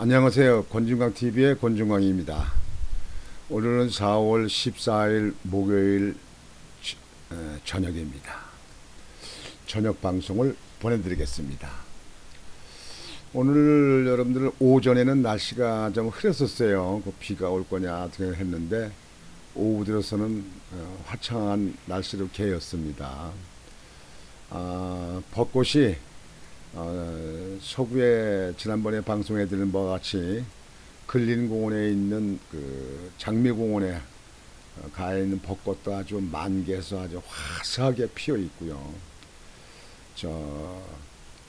안녕하세요. 권중광 TV의 권중광입니다. 오늘은 4월 14일 목요일 저녁입니다. 저녁 방송을 보내드리겠습니다. 오늘 여러분들 오전에는 날씨가 좀 흐렸었어요. 그 비가 올 거냐 어떻게 했는데 오후 들어서는 어, 화창한 날씨로 개였습니다. 아, 벚꽃이 어, 서구에 지난번에 방송해드린 바와 같이 근린공원에 있는 그 장미공원에 어, 가 있는 벚꽃도 아주 만개해서 아주 화사하게 피어 있고요. 저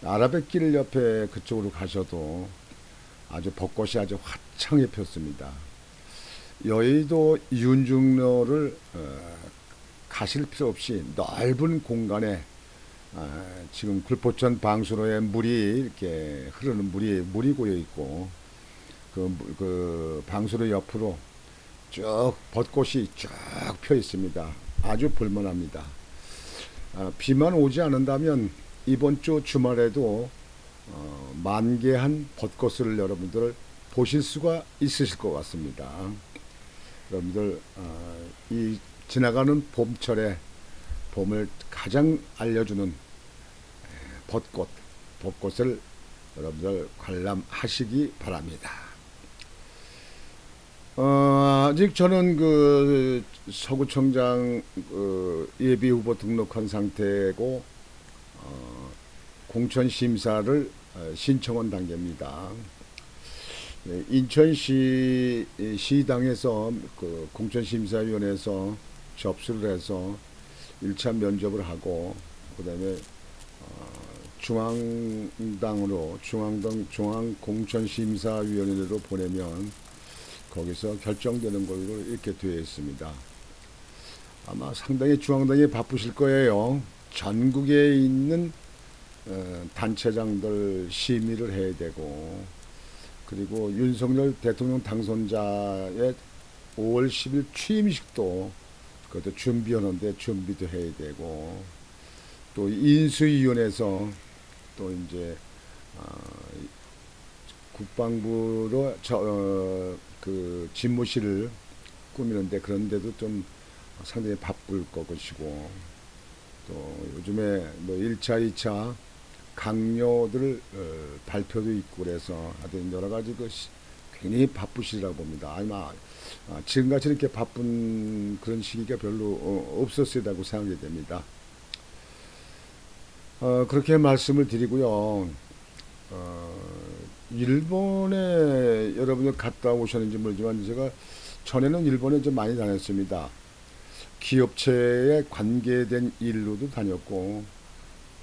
아라뱃길 옆에 그쪽으로 가셔도 아주 벚꽃이 아주 화창히 폈습니다. 여의도 윤중로를 어, 가실 필요 없이 넓은 공간에 아, 지금 굴포천 방수로에 물이 이렇게 흐르는 물이 물이 고여 있고 그, 물- 그 방수로 옆으로 쭉 벚꽃이 쭉 펴 있습니다. 아주 볼만합니다. 아, 비만 오지 않는다면 이번 주 주말에도 어, 만개한 벚꽃을 여러분들 보실 수가 있으실 것 같습니다. 여러분들 어, 이 지나가는 봄철에 봄을 가장 알려주는 에, 벚꽃, 벚꽃을 여러분들 관람하시기 바랍니다. 어, 아직 저는 그 서구청장 그 예비 후보 등록한 상태고 어, 공천 심사를 어, 신청한 단계입니다. 네, 인천시 이 시당에서 그 공천심사위원회에서 접수를 해서 1차 면접을 하고 그다음에 어, 중앙당으로 중앙당 중앙공천심사위원회로 보내면 거기서 결정되는 걸로 이렇게 되어 있습니다. 아마 상당히 중앙당이 바쁘실 거예요. 전국에 있는 어, 단체장들 심의를 해야 되고 그리고 윤석열 대통령 당선자의 5월 10일 취임식도 그것도 준비하는데 준비도 해야 되고 또 인수위원회에서 또 이제 어, 국방부로 저, 어, 그 집무실을 꾸미는데 그런데도 좀 상당히 바쁠 것이고 또 요즘에 뭐 1차, 2차 강요들 어, 발표도 있고 그래서 하여튼 여러 가지 그 시- 굉장히 바쁘시리라고 봅니다. 아마 아, 지금같이 이렇게 바쁜 그런 시기가 별로 어, 없었으리라고 생각이 됩니다. 어, 그렇게 말씀을 드리고요. 어, 일본에 여러분들 갔다 오셨는지 모르지만 제가 전에는 일본에 좀 많이 다녔습니다. 기업체에 관계된 일로도 다녔고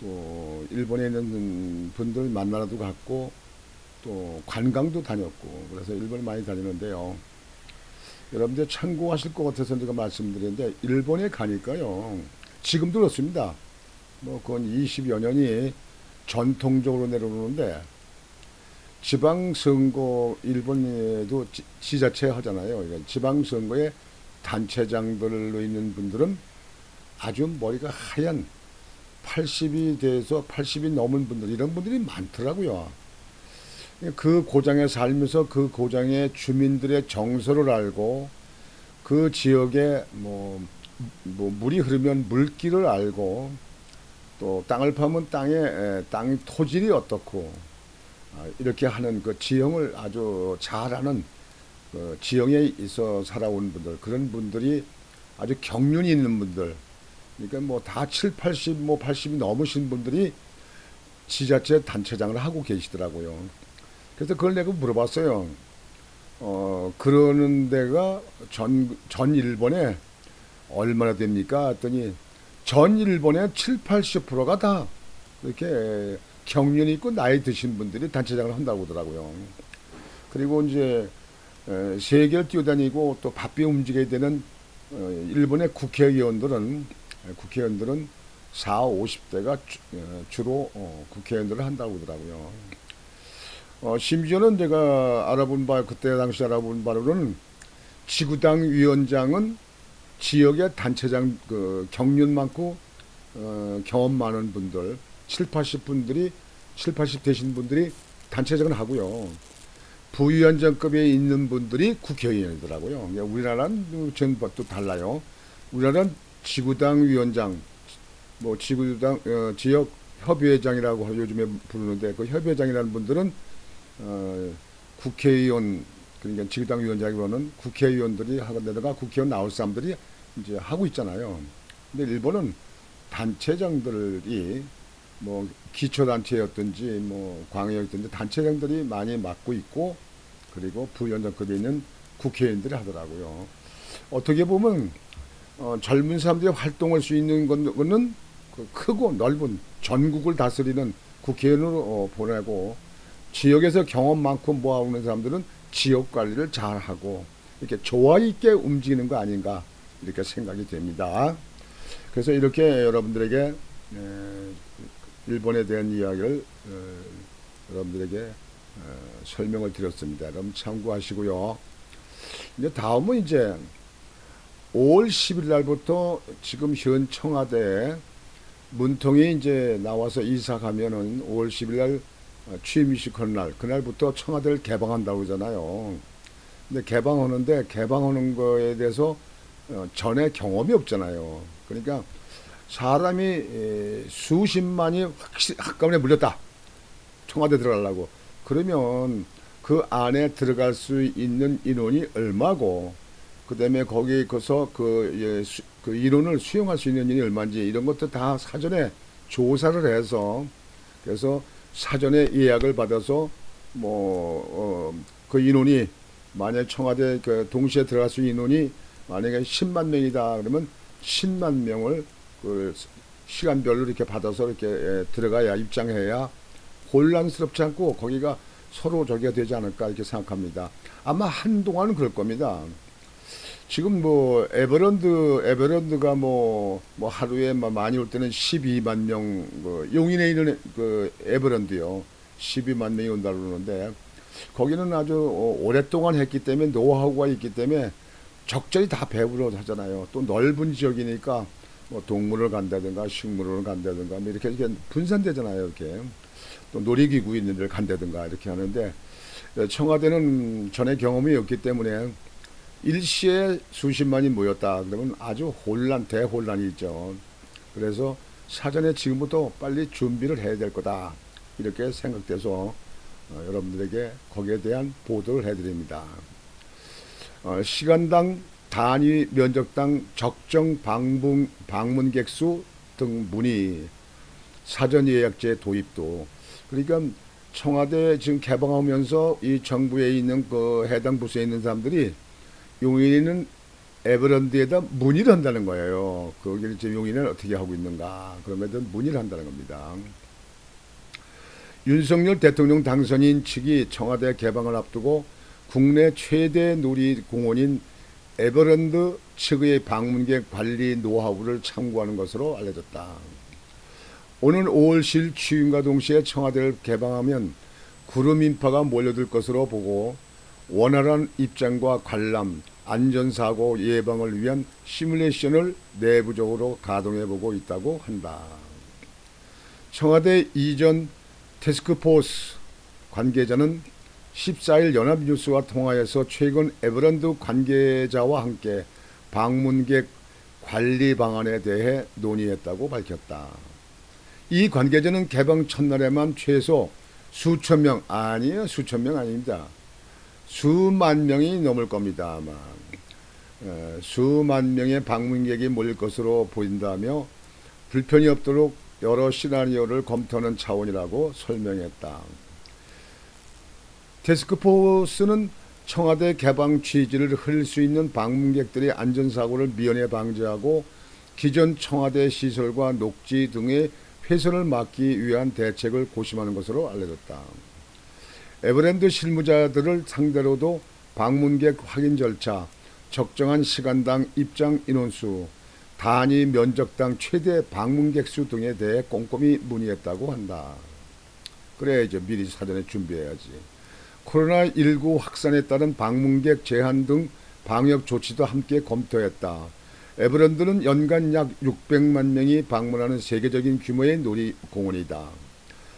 또 일본에 있는 분들 만나러도 갔고 또 관광도 다녔고 그래서 일본을 많이 다니는데요. 여러분들 참고하실 것 같아서 제가 말씀드리는데 일본에 가니까요. 지금도 그렇습니다. 뭐 그건 20여 년이 전통적으로 내려오는데 지방선거 일본에도 지- 지자체 하잖아요. 이런 지방선거에 단체장들로 있는 분들은 아주 머리가 하얀 80이 돼서 80이 넘은 분들 이런 분들이 많더라고요. 그 고장에 살면서 그 고장의 주민들의 정서를 알고 그 지역에 뭐, 뭐 물이 흐르면 물길을 알고 또 땅을 파면 땅의 에, 땅 토질이 어떻고 아, 이렇게 하는 그 지형을 아주 잘 아는 그 지형에 있어 살아온 분들 그런 분들이 아주 경륜이 있는 분들 그러니까 뭐 다 7, 80, 뭐 80이 넘으신 분들이 지자체 단체장을 하고 계시더라고요. 그래서 그걸 내가 물어봤어요. 어, 그러는 데가 전, 전 일본에 얼마나 됩니까? 했더니 전 일본의 7, 80%가 다 이렇게 경륜이 있고 나이 드신 분들이 단체장을 한다고 하더라고요. 그리고 이제 에, 세계를 뛰어다니고 또 바삐 움직여야 되는 어, 일본의 국회의원들은 에, 국회의원들은 4, 50대가 주, 로 어, 국회의원들을 한다고 하더라고요. 어, 심지어는 제가 알아본 바 그때 당시 알아본 바로는 지구당 위원장은 지역의 단체장 그 경륜 많고 어, 경험 많은 분들 7, 80분들이 7, 80 되신 분들이 단체장을 하고요. 부위원장급에 있는 분들이 국회의원이더라고요. 그러니까 우리나라는 전부 또 달라요. 우리나라는 지구당 위원장, 뭐 지구당 어, 지역 협의회장이라고 요즘에 부르는데 그 협의회장이라는 분들은 어, 국회의원 그러니까 지구당 위원장이로는 국회의원들이 하는데다가 국회의원 나올 사람들이 이제 하고 있잖아요. 근데 일본은 단체장들이 뭐 기초단체였든지 뭐 광역이었든지 단체장들이 많이 맡고 있고 그리고 부위원장급에 있는 국회의원들이 하더라고요. 어떻게 보면 어, 젊은 사람들이 활동할 수 있는 건- 거는 그 크고 넓은 전국을 다스리는 국회의원으로 어, 보내고 지역에서 경험 많고 모아오는 사람들은 지역 관리를 잘하고 이렇게 조화 있게 움직이는 거 아닌가 이렇게 생각이 됩니다. 그래서 이렇게 여러분들에게 에, 일본에 대한 이야기를 어, 여러분들에게 어, 설명을 드렸습니다. 여러분 참고하시고요. 이제 다음은 이제 5월 10일 날부터 지금 현 청와대에 문통이 이제 나와서 이사 가면은 5월 10일 날 어, 취임식 하는 날 그날부터 청와대를 개방한다고 그러잖아요. 근데 개방하는데 개방하는 거에 대해서 어, 전에 경험이 없잖아요. 그러니까 사람이 에, 수십만이 확실히 한꺼번에 물렸다. 청와대 들어가려고. 그러면 그 안에 들어갈 수 있는 인원이 얼마고 그다음에 거기 거서 그, 예, 수, 그 인원을 수용할 수 있는 인원이 얼마인지 이런 것도 다 사전에 조사를 해서 그래서 사전에 예약을 받아서 뭐그 인원이 만약 청와대 그 동시에 들어갈 수 있는 인원이 만약에 10만 명이다 그러면 10만 명을 그 시간별로 이렇게 받아서 이렇게 예, 들어가야 입장해야 혼란스럽지 않고 거기가 서로 저기가 되지 않을까 이렇게 생각합니다. 아마 한동안은 그럴 겁니다. 지금 뭐 에버랜드 에버랜드가 뭐, 뭐 하루에 뭐 많이 올 때는 12만 명, 그 용인에 있는 그 에버랜드요. 12만 명이 온다고 그러는데 거기는 아주 어, 오랫동안 했기 때문에 노하우가 있기 때문에 적절히 다 배부러 하잖아요. 또 넓은 지역이니까 뭐 동물을 간다든가 식물을 간다든가 뭐 이렇게 이렇게 분산되잖아요. 이렇게 또 놀이기구 있는 데를 간다든가 이렇게 하는데 어, 청와대는 전에 경험이 없기 때문에 일시에 수십만이 모였다 그러면 아주 혼란 대혼란이 있죠. 그래서 사전에 지금부터 빨리 준비를 해야 될 거다 이렇게 생각돼서 어, 여러분들에게 거기에 대한 보도를 해드립니다. 어, 시간당 단위 면적당 적정 방문 방문객 수 등 문의 사전 예약제 도입도 그러니까 청와대 지금 개방하면서 이 정부에 있는 그 해당 부서에 있는 사람들이 용인에는 에버랜드에다 문의를 한다는 거예요. 거기를 지금 용인을 어떻게 하고 있는가. 그러면서 문의를 한다는 겁니다. 윤석열 대통령 당선인 측이 청와대 개방을 앞두고 국내 최대 놀이공원인 에버랜드 측의 방문객 관리 노하우를 참고하는 것으로 알려졌다. 오는 5월 10일 취임과 동시에 청와대를 개방하면 구름 인파가 몰려들 것으로 보고 원활한 입장과 관람, 안전사고 예방을 위한 시뮬레이션을 내부적으로 가동해 보고 있다고 한다. 청와대 이전 테스크포스 관계자는 14일 연합뉴스와 통화에서 최근 에버랜드 관계자와 함께 방문객 관리 방안에 대해 논의했다고 밝혔다. 이 관계자는 개방 첫날에만 최소 수천 명 아니에요 수천 명 아닙니다 수만 명이 넘을 겁니다 아마 에, 수만 명의 방문객이 몰릴 것으로 보인다며 불편이 없도록 여러 시나리오를 검토하는 차원이라고 설명했다. 테스크포스는 청와대 개방 취지를 흐릴 수 있는 방문객들의 안전사고를 미연에 방지하고 기존 청와대 시설과 녹지 등의 훼손을 막기 위한 대책을 고심하는 것으로 알려졌다. 에버랜드 실무자들을 상대로도 방문객 확인 절차, 적정한 시간당 입장 인원수, 단위 면적당 최대 방문객 수 등에 대해 꼼꼼히 문의했다고 한다. 그래야죠. 미리 사전에 준비해야지. 코로나19 확산에 따른 방문객 제한 등 방역 조치도 함께 검토했다. 에버랜드는 연간 약 600만 명이 방문하는 세계적인 규모의 놀이공원이다.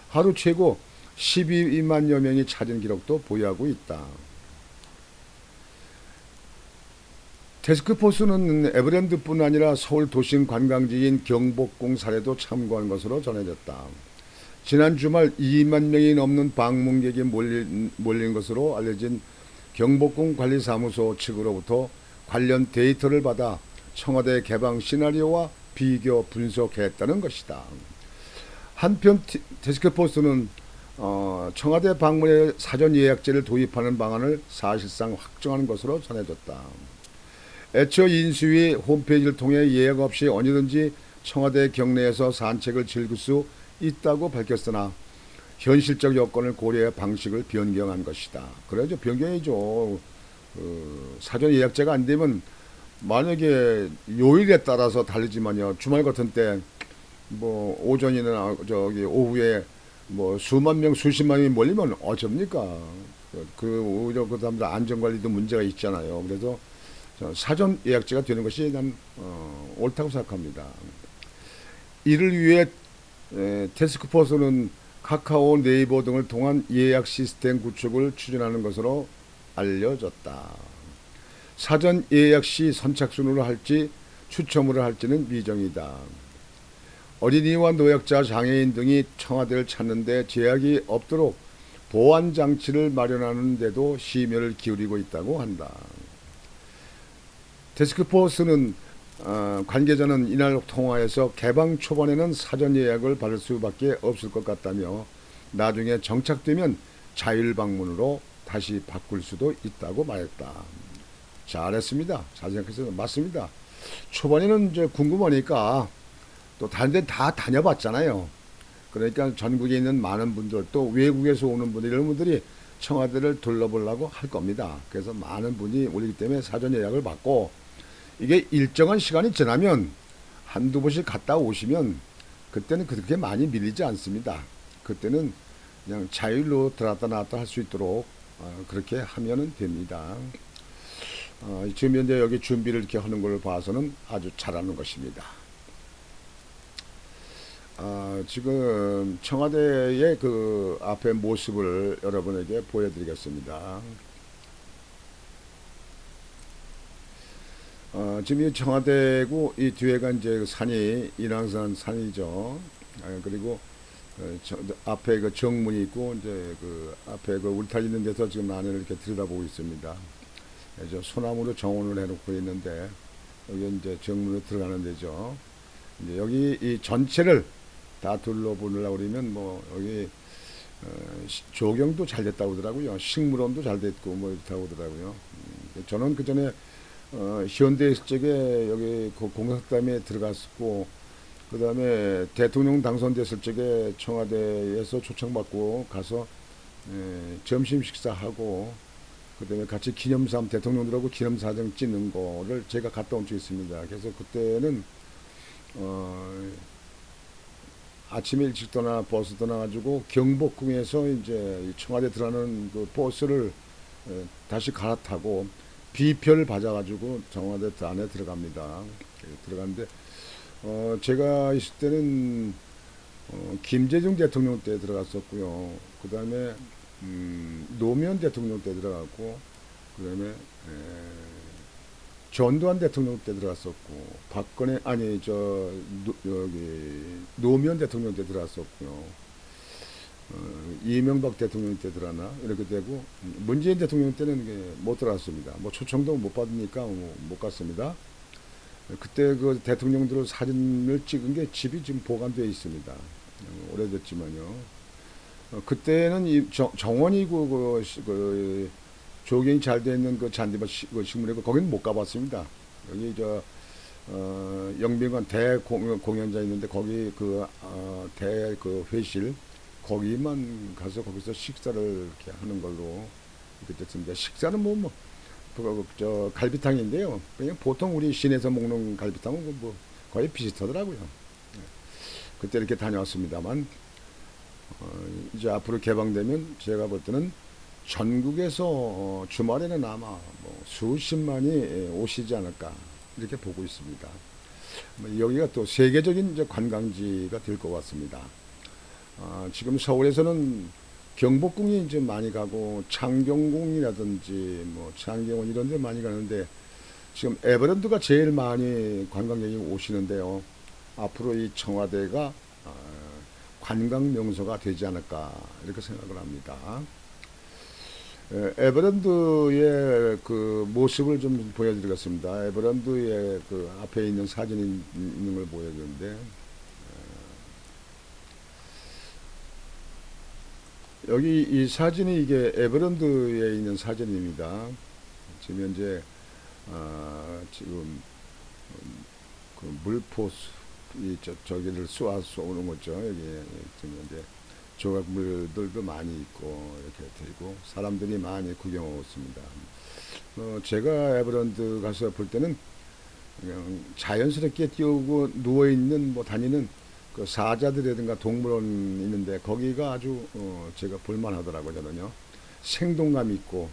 하루 최고 12만여 명이 찾은 기록도 보유하고 있다. 테스크포스는 에버랜드뿐 아니라 서울 도심 관광지인 경복궁 사례도 참고한 것으로 전해졌다. 지난 주말 2만 명이 넘는 방문객이 몰린, 몰린 것으로 알려진 경복궁 관리사무소 측으로부터 관련 데이터를 받아 청와대 개방 시나리오와 비교 분석했다는 것이다. 한편 티- 데스크포스는 어, 청와대 방문에 사전 예약제를 도입하는 방안을 사실상 확정한 것으로 전해졌다. 애초 인수위 홈페이지를 통해 예약 없이 언제든지 청와대 경내에서 산책을 즐길 수 있다고 밝혔으나 현실적 여건을 고려해 방식을 변경한 것이다. 그래죠 변경이죠. 어, 사전 예약제가 안 되면 만약에 요일에 따라서 다르지만요 주말 같은 때 뭐 오전이나 저기 오후에 뭐 수만 명 수십만 명이 몰리면 어쩝니까? 그 오히려 그 사람들 안전 관리도 문제가 있잖아요. 그래서 저 사전 예약제가 되는 것이 난 어, 옳다고 생각합니다. 이를 위해 에, 테스크포스는 카카오, 네이버 등을 통한 예약 시스템 구축을 추진하는 것으로 알려졌다. 사전 예약 시 선착순으로 할지 추첨으로 할지는 미정이다. 어린이와 노약자, 장애인 등이 청와대를 찾는데 제약이 없도록 보안 장치를 마련하는 데도 심혈을 기울이고 있다고 한다. 데스크포스는 어, 관계자는 이날 통화에서 개방 초반에는 사전 예약을 받을 수밖에 없을 것 같다며 나중에 정착되면 자율 방문으로 다시 바꿀 수도 있다고 말했다. 잘했습니다. 잘 생각했어요. 맞습니다. 초반에는 이제 궁금하니까 또 다른 데 다 다녀봤잖아요. 그러니까 전국에 있는 많은 분들 또 외국에서 오는 분들 이런 분들이 청와대를 둘러보려고 할 겁니다. 그래서 많은 분이 오기 때문에 사전 예약을 받고 이게 일정한 시간이 지나면 한두 번씩 갔다 오시면 그때는 그렇게 많이 밀리지 않습니다. 그때는 그냥 자율로 들어갔다 나왔다 할 수 있도록 어, 그렇게 하면은 됩니다. 어, 지금 현재 여기 준비를 이렇게 하는 걸 봐서는 아주 잘하는 것입니다. 아, 지금 청와대의 그 앞에 모습을 여러분에게 보여드리겠습니다. 어, 지금 이 청와대고 이 뒤에가 이제 산이 인왕산 산이죠. 아, 그리고 어, 저, 앞에 그 정문이 있고 이제 그 앞에 그 울타리 있는 데서 지금 안을 이렇게 들여다보고 있습니다. 그래서 소나무로 정원을 해놓고 있는데 여기 이제 정문으로 들어가는 데죠. 이제 여기 이 전체를 다 둘러보려고 그러면 뭐 여기 어, 시- 조경도 잘 됐다고 하더라고요. 식물원도 잘 됐고 뭐 이렇다고 하더라고요. 음, 저는 그 전에 어, 현대 있을 적에 여기 그 공사담에 들어갔었고 그 다음에 대통령 당선됐을 적에 청와대에서 초청받고 가서 에, 점심 식사하고 그 다음에 같이 기념삼 대통령들하고 기념사진 찍는 거를 제가 갔다 온 적이 있습니다. 그래서 그때는 어, 아침에 일찍 떠나 버스 떠나가지고 경복궁에서 이제 이 청와대 들어가는 그 버스를 에, 다시 갈아타고 비표를 받아가지고 청와대 안에 들어갑니다. 예, 들어갔는데 어, 제가 있을 때는 어, 김대중 대통령 때 들어갔었고요. 그 다음에 음, 노무현 대통령 때 들어갔고 그 다음에 전두환 대통령 때 들어갔었고 박근혜 아니 저 노, 여기 노무현 대통령 때 들어갔었고요. 어, 이명박 대통령 때 들어나 이렇게 되고 음, 문재인 대통령 때는 못 들어갔습니다. 뭐 초청도 못 받으니까 뭐못 갔습니다. 그때 그 대통령들 사진을 찍은 게 집이 지금 보관되어 있습니다. 어, 오래됐지만요. 어, 그때는 이 정, 정원이고 그, 시- 그 조경이 잘 되어 있는 그 잔디밭 시- 그 식물이고 거기는 못 가봤습니다. 여기 저 어, 영빈관 대공연장 있는데 거기 그 어, 대그 회실 거기만 가서 거기서 식사를 이렇게 하는 걸로 이렇게 됐습니다. 식사는 뭐, 뭐, 그, 저, 갈비탕인데요. 그냥 보통 우리 시내에서 먹는 갈비탕은 그뭐 거의 비슷하더라고요. 예. 그때 이렇게 다녀왔습니다만, 어, 이제 앞으로 개방되면 제가 볼 때는 전국에서 어, 주말에는 아마 뭐 수십만이 예, 오시지 않을까 이렇게 보고 있습니다. 뭐 여기가 또 세계적인 이제 관광지가 될 것 같습니다. 아, 지금 서울에서는 경복궁이 이제 많이 가고 창경궁이라든지 뭐 창경원 이런 데 많이 가는데 지금 에버랜드가 제일 많이 관광객이 오시는데요. 앞으로 이 청와대가 어, 관광 명소가 되지 않을까 이렇게 생각을 합니다. 에, 에버랜드의 그 모습을 좀 보여드리겠습니다. 에버랜드의 그 앞에 있는 사진이 있는 걸 보여드리는데 여기 이 사진이 이게 에버랜드에 있는 사진입니다. 지금 현재 아, 지금 음, 그 물포 저기를 쏘아 쏘는 거죠. 여기 지금 현재 조각물들도 많이 있고 이렇게 되고 사람들이 많이 구경하고 있습니다. 어, 제가 에버랜드 가서 볼 때는 그냥 자연스럽게 뛰어오고 누워 있는 뭐 다니는 그 사자들이라든가 동물원 있는데 거기가 아주 어, 제가 볼만하더라고요 저는요 생동감 있고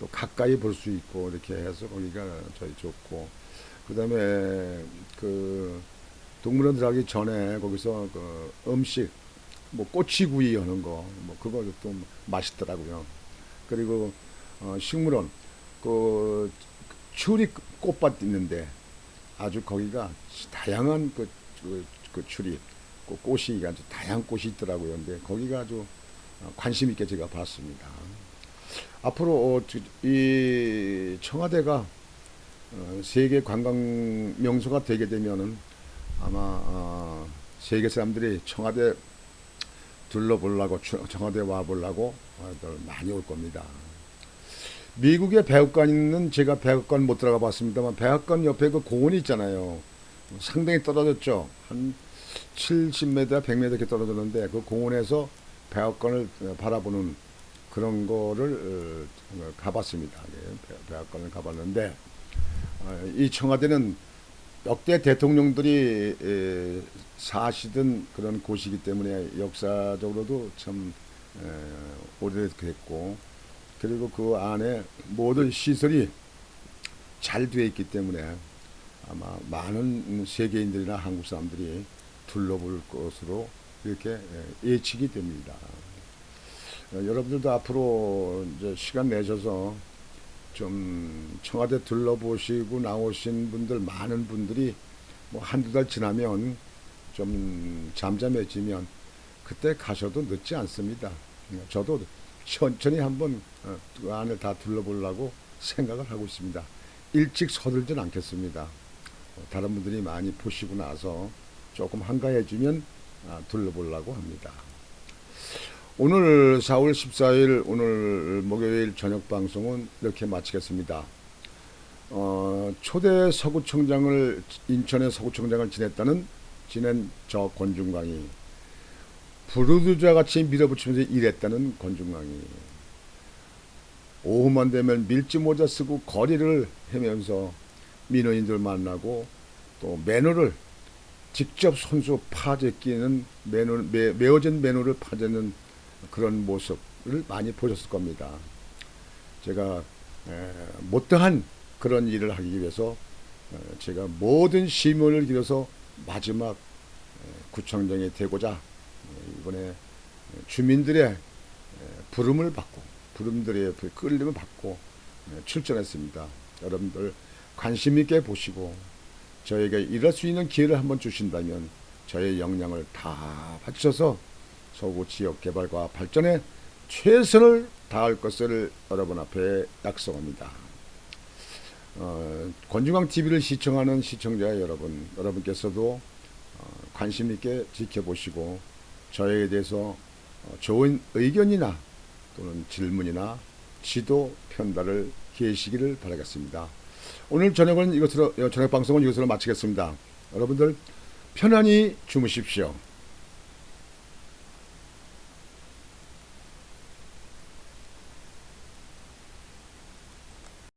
또 가까이 볼 수 있고 이렇게 해서 거기가 저희 좋고 그다음에 그 동물원 들어가기 전에 거기서 그 음식 뭐 꼬치구이 하는 거 뭐 그거 좀 맛있더라고요 그리고 어, 식물원 그 추리 꽃밭 있는데 아주 거기가 다양한 그, 그, 그 추리 그 꽃이 아주 다양한 꽃이 있더라고요. 근데 거기가 아주 어, 관심 있게 제가 봤습니다. 앞으로 어, 저- 이 청와대가 어, 세계 관광 명소가 되게 되면은 아마 어, 세계 사람들이 청와대 둘러보려고 추- 청와대 와 보려고 많이 올 겁니다. 미국에 백악관 있는 제가 백악관 못 들어가 봤습니다만 백악관 옆에 그 공원이 있잖아요. 상당히 떨어졌죠. 한 70m, 100m 이렇게 떨어졌는데 그 공원에서 백악관을 어, 바라보는 그런 거를 어, 가봤습니다. 예, 백- 백악관을 가봤는데 어, 이 청와대는 역대 대통령들이 에, 사시던 그런 곳이기 때문에 역사적으로도 참 에, 오래됐고 그리고 그 안에 모든 시설이 잘 되어 있기 때문에 아마 많은 세계인들이나 한국 사람들이 둘러볼 것으로 이렇게 예, 예측이 됩니다. 어, 여러분들도 앞으로 시간 내셔서 좀 청와대 둘러보시고 나오신 분들 많은 분들이 뭐 한두 달 지나면 좀 잠잠해지면 그때 가셔도 늦지 않습니다. 예, 저도 천천히 한번 어, 그 안을 다 둘러보려고 생각을 하고 있습니다. 일찍 서둘진 않겠습니다. 어, 다른 분들이 많이 보시고 나서 조금 한가해지면 아, 둘러보려고 합니다. 오늘 4월 14일 오늘 목요일 저녁 방송은 이렇게 마치겠습니다. 어, 초대 서구청장을 인천의 서구청장을 지냈다는 지낸 저 권중광이 부르두자 같이 밀어붙이면서 일했다는 권중광이 오후만 되면 밀짚 모자 쓰고 거리를 헤면서 민원인들 만나고 또 매너를 직접 손수 파재 끼는 매너, 매, 매어진 매너를 파재는 그런 모습을 많이 보셨을 겁니다. 제가 에, 못다한 그런 일을 하기 위해서 에, 제가 모든 시민을 기려서 마지막 에, 구청장이 되고자 에, 이번에 주민들의 에, 부름을 받고 부름들의 그 끌림을 받고 에, 출전했습니다. 여러분들 관심 있게 보시고 저에게 이럴 수 있는 기회를 한번 주신다면 저의 역량을 다 바쳐서 서구 지역 개발과 발전에 최선을 다할 것을 여러분 앞에 약속합니다. 어, 권중광 TV를 시청하는 시청자 여러분, 여러분께서도 어, 관심 있게 지켜보시고 저에게 대해서 어, 좋은 의견이나 또는 질문이나 지도 편달을 계시기를 바라겠습니다. 오늘 저녁은 이것으로 저녁 방송은 이것으로 마치겠습니다. 여러분들 편안히 주무십시오.